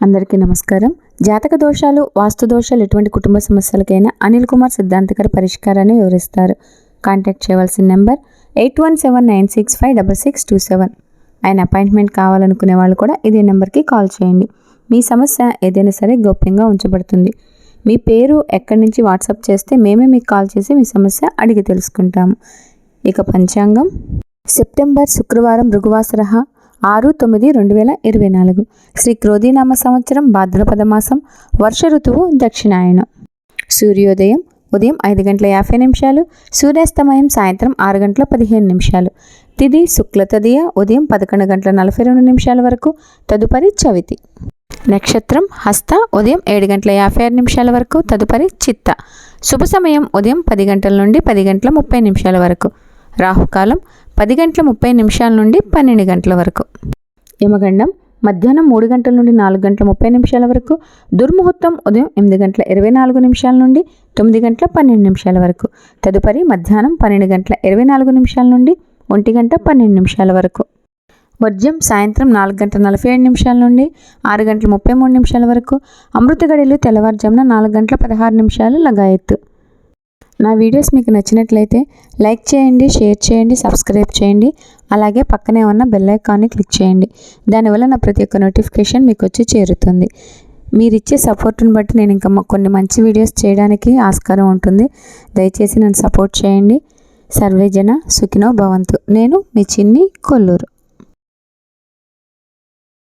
అందరికీ నమస్కారం. జాతక దోషాలు వాస్తు దోషాలు ఎటువంటి కుటుంబ సమస్యలకైనా అనిల్ కుమార్ సిద్ధాంతకర పరిష్కారాన్ని వివరిస్తారు. కాంటాక్ట్ చేయవలసిన number eight one seven nine six five double six two seven. ఆయన అపాయింట్మెంట్ కావాలనుకునే వాళ్ళు కూడా ఇదే నెంబర్కి కాల్ చేయండి. మీ సమస్య ఏదైనా సరే గోప్యంగా ఉంచబడుతుంది. మీ పేరు ఎక్కడి నుంచి వాట్సాప్ చేస్తే మేమే మీకు కాల్ చేసి మీ సమస్య అడిగి తెలుసుకుంటాము. ఇక పంచాంగం. సెప్టెంబర్ శుక్రవారం భృగువాసరహ ఆరు తొమ్మిది రెండు వేల ఇరవై నాలుగు. శ్రీ క్రోధీనామ సంవత్సరం భాద్రపద మాసం వర్ష ఋతువు దక్షిణాయనం. సూర్యోదయం ఉదయం ఐదు గంటల యాభై నిమిషాలు సూర్యాస్తమయం సాయంత్రం ఆరు గంటల పదిహేను నిమిషాలు. తిది శుక్ల తదియ ఉదయం పదకొండు గంటల నలభై రెండు నిమిషాల వరకు తదుపరి చవితి. నక్షత్రం హస్త ఉదయం ఏడు గంటల యాభై ఆరు నిమిషాల వరకు తదుపరి చిత్త. శుభ సమయం ఉదయం పది గంటల నుండి పది గంటల ముప్పై నిమిషాల వరకు. రాహుకాలం పది గంటల ముప్పై నిమిషాల నుండి పన్నెండు గంటల వరకు. యమగండం మధ్యాహ్నం మూడు గంటల నుండి నాలుగు గంటల ముప్పై నిమిషాల వరకు. దుర్ముహూర్తం ఉదయం ఎనిమిది గంటల ఇరవై నాలుగు నిమిషాల నుండి తొమ్మిది గంటల పన్నెండు నిమిషాల వరకు. తదుపరి మధ్యాహ్నం పన్నెండు గంటల ఇరవై నాలుగు నిమిషాల నుండి ఒంటి గంట పన్నెండు నిమిషాల వరకు. వర్జ్యం సాయంత్రం నాలుగు గంటల నలభై ఏడు నిమిషాల నుండి ఆరు గంటల ముప్పై మూడు నిమిషాల వరకు. అమృత గడిలు తెల్లవారుజామున నాలుగు గంటల పదహారు నిమిషాలు లగాయత్తు. నా వీడియోస్ మీకు నచ్చినట్లయితే లైక్ చేయండి షేర్ చేయండి సబ్స్క్రైబ్ చేయండి. అలాగే పక్కనే ఉన్న బెల్ ఐకాన్ని క్లిక్ చేయండి. దానివల్ల నా ప్రతి ఒక్క నోటిఫికేషన్ మీకు వచ్చి చేరుతుంది. మీరు ఇచ్చే సపోర్ట్ని బట్టి నేను ఇంకా కొన్ని మంచి వీడియోస్ చేయడానికి ఆస్కారం ఉంటుంది. దయచేసి నన్ను సపోర్ట్ చేయండి. సర్వేజన సుఖినో భవంతు. నేను మీ చిన్ని కొల్లూరు.